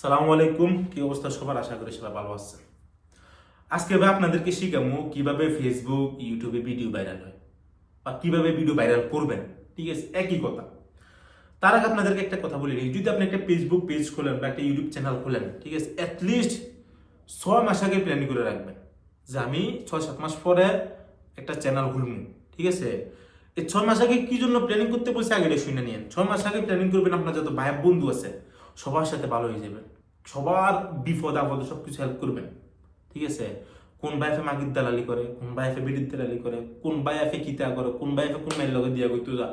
সালামু আলাইকুম, কি অবস্থা সবার? আশা করি সবাই ভালো আছেন। আজকে ভাই আপনাদেরকে শিখামু কীভাবে ফেসবুক ইউটিউবে ভিডিও ভাইরাল হয় বা কীভাবে ভিডিও ভাইরাল করবেন। ঠিক আছে, একই কথা। তার আগে আপনাদেরকে একটা কথা বলি যদি আপনি একটা ফেসবুক পেজ খোলেন বা একটা ইউটিউব চ্যানেল খোলেন, ঠিক আছে অ্যাটলিস্ট ছয় মাস আগে প্ল্যানিং করে রাখবেন যে আমি ছয় সাত মাস পরে একটা চ্যানেল খুলবো, ঠিক আছে? এই ছয় মাস আগে কি জন্য প্ল্যানিং করতে বলছে আগে শুনে নিন ছয় মাস আগে প্ল্যানিং করবেন আপনার যত ভাই বন্ধু আছে সবার সাথে ভালো হয়ে যাবেন সবার বিপদ আপদ সব কিছু হেল্প করবেন ঠিক আছে? কোন বাইফে মাগির দালালি করে, কোন বাইফে বিড়ির দালালি করে, কোন বাইফে কিতা করে, কোন বাইফে কোন মাইল লগে দিয়া গইতো যা।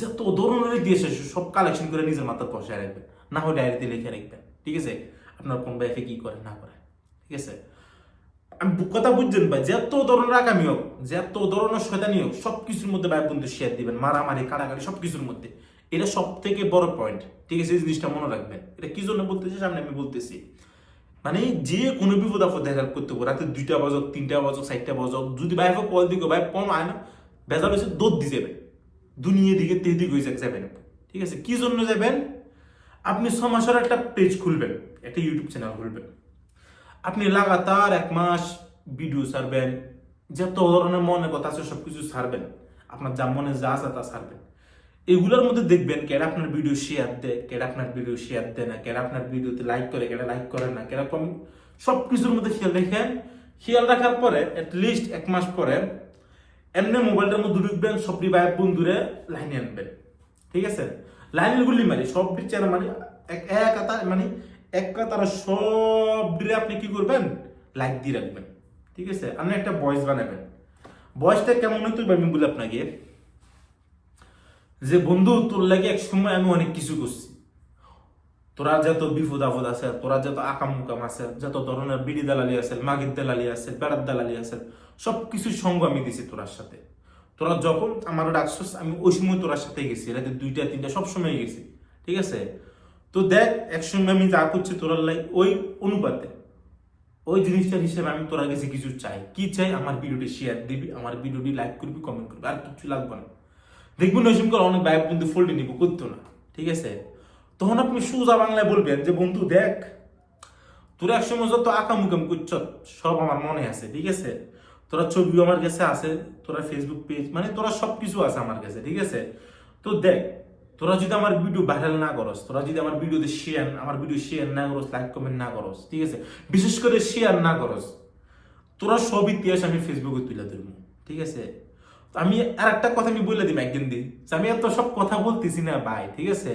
যত ধরনের দিয়েছে সব কালেকশন করে নিজের মাথার বসায় রাখবেন না হয় ডায়েরিতে লিখে রাখবেন ঠিক আছে? আপনার কোন বাইফে কি করে, না করে। ঠিক আছে? আমি কথা বুঝছেন ভাই, যত ধরনের আগামী হোক, যত ধরনের শয়তানি হোক সব কিছুর মধ্যে ভাই বন্ধু শেয়ার দিবেন। মারামারি, কাড়াকাড়ি সব কিছুর মধ্যে। এটা সব থেকে বড় পয়েন্ট ঠিক আছে, এই জিনিসটা মনে রাখবেন এটা কি জন্য বলতেছি, সামনে আমি বলতেছি। মানে যে কোনো বিপদ আপদ দেখা করতে পারব রাতে দুইটা বাজক, তিনটা বাজক, চারটা বাজক, যদি ভাই কল দিকে, ভাই পণ আয় না বেজাল হয়েছে, দৌড় দিয়ে যাবেন। দুনিয়া দিকে তেদিক হয়ে যাবেন ঠিক আছে, কি জন্য যাবেন? আপনি ছ মাসের একটা পেজ খুলবেন, একটা ইউটিউব চ্যানেল খুলবেন। আপনি লাগাতার এক মাস ভিডিও ছাড়বেন, যত ধরনের মনে কথা আছে সবকিছু ছাড়বেন। আপনার যা মনে যা আছে তা ছাড়বেন। এগুলোর মধ্যে দেখবেন কেডা আপনার ভিডিও শেয়ার দেয়, কেডা আপনার ভিডিও শেয়ার দেয় না, কেডা আপনার ভিডিওতে লাইক করে, কেডা লাইক করে না কেডা কম সব কিছুর মধ্যে খেয়াল রাখেন। খেয়াল রাখার পরে লিস্ট এক মাস পরে, এমনি মোবাইলটার মধ্যে ঢুকবেন সবটি ভাই বন্ধুরে লাইনে আনবেন। ঠিক আছে? লাইনের গুলি মারি সব চ্যানেল মানে এক এক কথা মানে এক কথার সব আপনি কি করবেন? লাইক দিয়ে রাখবেন। ঠিক আছে? আপনি একটা ভয়েস বানাবেন। ভয়েসটা কেমন হইতো আমি বলি আপনাকে। যে বন্ধু তোর লাগে এক সময় আমি অনেক কিছু করছি। তোরা যত বিপদ আপদ আছে, তোরা যত আকাম মুকাম আছে, যত ধরনের বিড়ি দালালি আছে, মাগির দালালি আছে, বেড়ার দালালি আছে সব কিছু সঙ্গ আমি দিছি তোরার সাথে। তোরা যখন আমার ডাকছস, আমি ওই সময় তোরার সাথে গেছি, রাতে দুইটা, তিনটা সব সময় গেছি, ঠিক আছে? তো দেখ একসঙ্গে আমি যা করছি তোরার লাই ওই অনুপাতে। ওই জিনিসটার হিসেবে আমি তোরা কাছে কিছু চাই। কি চাই? আমার ভিডিওটি শেয়ার দিবি, আমার ভিডিওটি লাইক করবি কমেন্ট করবি, আর কিছু লাগবে না। দেখবেন ওই সময় অনেক বাইক বন্ধু ফোল্ডে নিব, করতো না। ঠিক আছে? তখন আপনি সোজা বাংলায় বলবেন যে, বন্ধু, দেখ, তোরা একসময় যত আকামুকাম করছ, সব আমার মনে আছে, ঠিক আছে? তোরা ছবিও আমার কাছে আছে, তোরা ফেসবুক পেজ মানে তোরা সব কিছু আছে আমার কাছে, ঠিক আছে? তো দেখ, তোরা যদি আমার ভিডিও ভাইরাল না করস, তোরা যদি আমার ভিডিওতে শেয়ার আমার ভিডিও শেয়ার না করস লাইক কমেন্ট না করস, ঠিক আছে? বিশেষ করে শেয়ার না করস, তোরা সব ইতিহাস আমি ফেসবুকে তুলে ধরবো, ঠিক আছে? আমি আর একটা কথা আমি বলে দিই একদিন দিন। আমি এত সব কথা বলতেছি না ভাই, ঠিক আছে?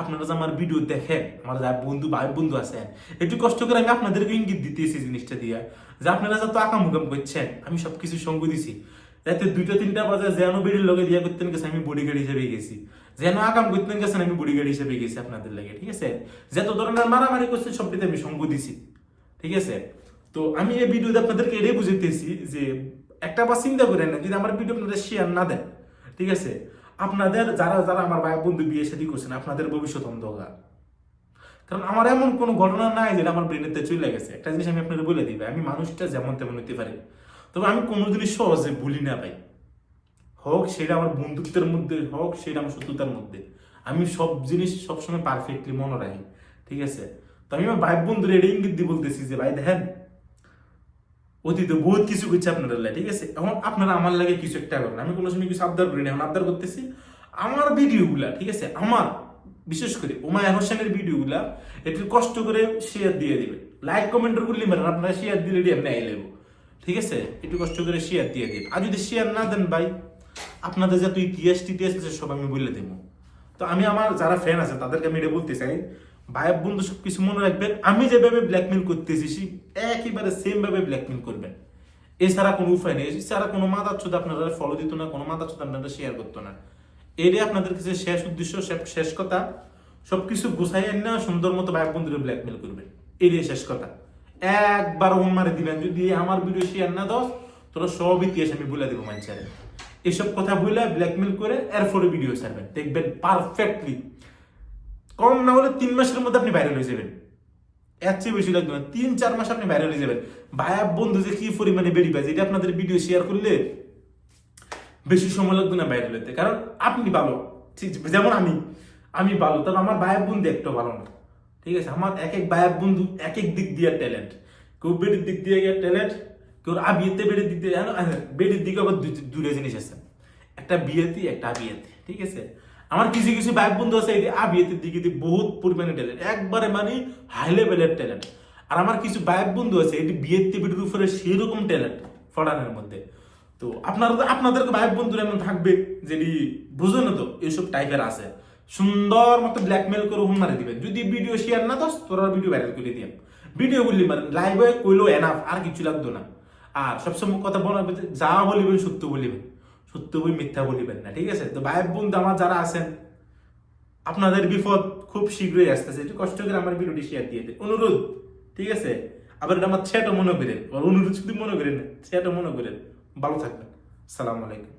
আপনারা যে আমার ভিডিও দেখেন, আমার যা বন্ধু, ভাই বন্ধু আছেন, একটু কষ্ট করে আমি আপনাদেরকে ইঙ্গিত দিতেছি জিনিসটা দিয়ে। যে আপনারা যত আকামুকাম করছেন, আমি সবকিছু সঙ্গ দিছি। রাতে দুইটা, তিনটা বাজে যেন বেরির লগে দিয়া করতেন গেছে, আমি বডিগার্ড হিসেবে গেছি। যেন আকাম করতেন গেছেন, আমি বডিগার্ড হিসেবে গেছি আপনাদের লাগে, ঠিক আছে? যত ধরনের মারামারি করছে সবটিতে আমি সঙ্গ দিছি, ঠিক আছে? তো আমি এই ভিডিওতে আপনাদেরকে এটাই বুঝাইতেছি যে একটা বার চিন্তা করেন না, যদি আমার ভিডিও আপনাদের শেয়ার না দেন, ঠিক আছে? আপনাদের যারা যারা আমার ভাই বন্ধু বিয়ে শাদী করছেন, আপনাদের ভবিষ্যৎ অন্ধকার। কারণ আমার এমন কোনো ঘটনা নাই যেটা আমার ব্রেনেতে চলে গেছে। একটা জিনিস আমি আপনাদের বলে দিবে আমি মানুষটা যেমন তেমন হতে পারি। তবে আমি কোনো জিনিস সহজে ভুলি না ভাই। হোক সেটা আমার বন্ধুত্বের মধ্যে, হোক সেটা আমার শত্রুতার মধ্যে। আমি সব জিনিস সবসময় পারফেক্টলি মনে রাখি, ঠিক আছে? তো আমি আমার ভাই বন্ধুর এটা ইঙ্গিত দিয়ে বলতেছি যে, ভাই দেখেন অতীতে বহুত কিছু করছে আপনাদের লাগে, ঠিক আছে? এখন আপনারা আমার লাগে কিছু একটা করেন। আমি কোনো সময় কিছু আবদার করি না, এখন আবদার করতেছি আমার ভিডিওগুলা, ঠিক আছে? আমার, বিশেষ করে উমায় হোসেনের ভিডিওগুলা, একটু কষ্ট করে শেয়ার দিয়ে দিবেন। লাইক কমেন্টের করলে মেরেন আপনারা শেয়ার দিলে আমি আই লেবো ঠিক আছে? একটু কষ্ট করে শেয়ার দিয়ে দিন আর যদি শেয়ার না দেন ভাই, আপনাদের যত ইতিহাস টিতিহাস আছে, সব আমি বলে দেবো তো আমি আমার যারা ফ্যান আছে, তাদেরকে আমি এটা বলতে চাই ভাই, বন্ধু সব কিছু মনে রাখবেন, আমি যেভাবে ব্ল্যাকমেল করতেছি, সে একেবারে সেম ভাবে ব্ল্যাকমেল করবেন। এছাড়া কোনো উপায় নেই, এছাড়া কোনো মাথা চোদ আপনারা ফলো দিত না, কোনো মাথা চোদ আপনারা শেয়ার করতো না। এটাই আপনাদের কাছে শেষ উদ্দেশ্য, শেষ- কথা। সবকিছু গুছাই না সুন্দর মতো ভাই, বন্ধুরে ব্ল্যাকমেল করবেন। এটাই শেষ কথা। একবার ওন মারে দিবেন, যদি আমার ভিডিও শেয়ার না দাও, তোরা সব ইতিহাস আমি বলে দেবো মানুষের এসব কথা বলে ব্ল্যাকমেল করে এরপরে ভিডিও ছাড়বেন। দেখবেন পারফেক্টলি কম না হলে তিন মাসের মধ্যে আপনি ভাইরাল হয়ে যাবেন। এর চেয়ে বেশি লাগবে না। তিন, চার মাস আপনি ভাইরাল হয়ে যাবেন। ভাইয়া বন্ধু যে কি পরিমাণে বেড়ি পায়, যেটা আপনাদের ভিডিও শেয়ার করলে বেশি সময় লাগবে না ভাইরাল হতে। কারণ আপনি ভালো। ঠিক যেমন আমি। আমি ভালো। তবে আমার ভাইয়ের বন্ধু একটু ভালো না। ঠিক আছে, আমার এক এক ভাইয়ের বন্ধু এক এক দিক দিয়ে ট্যালেন্ট কেউ বেডির দিক দিয়ে ট্যালেন্ট কেউ আবিয়েতে বেডির দিক দিয়ে বেডির দিকে আবার দু- দূরে জিনিস আছে। একটা বিয়েতে, একটা আবিয়েতে। ঠিক আছে? আমার কিছু কিছু ভাই বন্ধু আছে, এই আবিয়েতের দিকে দিয়ে বহুত পরিমাণে ট্যালেন্ট একবারে মানে হাই লেভেলের ট্যালেন্ট আর আমার কিছু ভাই বন্ধু আছে, এটি বিয়ের টেবিলের উপরে সেরকম ট্যালেন্ট ফড়ানোর মধ্যে। তো আপনারা তো আপনাদের ভাই বন্ধুরা এমন থাকবে যেটি বুঝো না তো এইসব টাইপের আছে। সুন্দর মতো ব্ল্যাকমেল করে হুম মারি দিবেন। যদি ভিডিও শেয়ার না দোস তোরা ভিডিও ভাইরাল করে দিবেন ভিডিও বললি মারেন লাইভে কইলো এনাফ আর কিছু লাগতো না। আর সবসময় কথা বলার যা বলিবেন সত্য বলিবেন। সত্য বই মিথ্যা বলিবেন না, ঠিক আছে? তো ভাই বন্ধু আমার যারা আছেন, আপনাদের বিপদ খুব শীঘ্রই আসতেছে। একটু কষ্ট করে আমার ভিডিওটি শেয়ার দিয়ে দিন। অনুরোধ, ঠিক আছে? আবার এটা আমার ছেটা মনে করেন। অনুরোধ শুধু মনে করেন ছেটা মনে করেন, ভালো থাকবেন। সালাম আলাইকুম।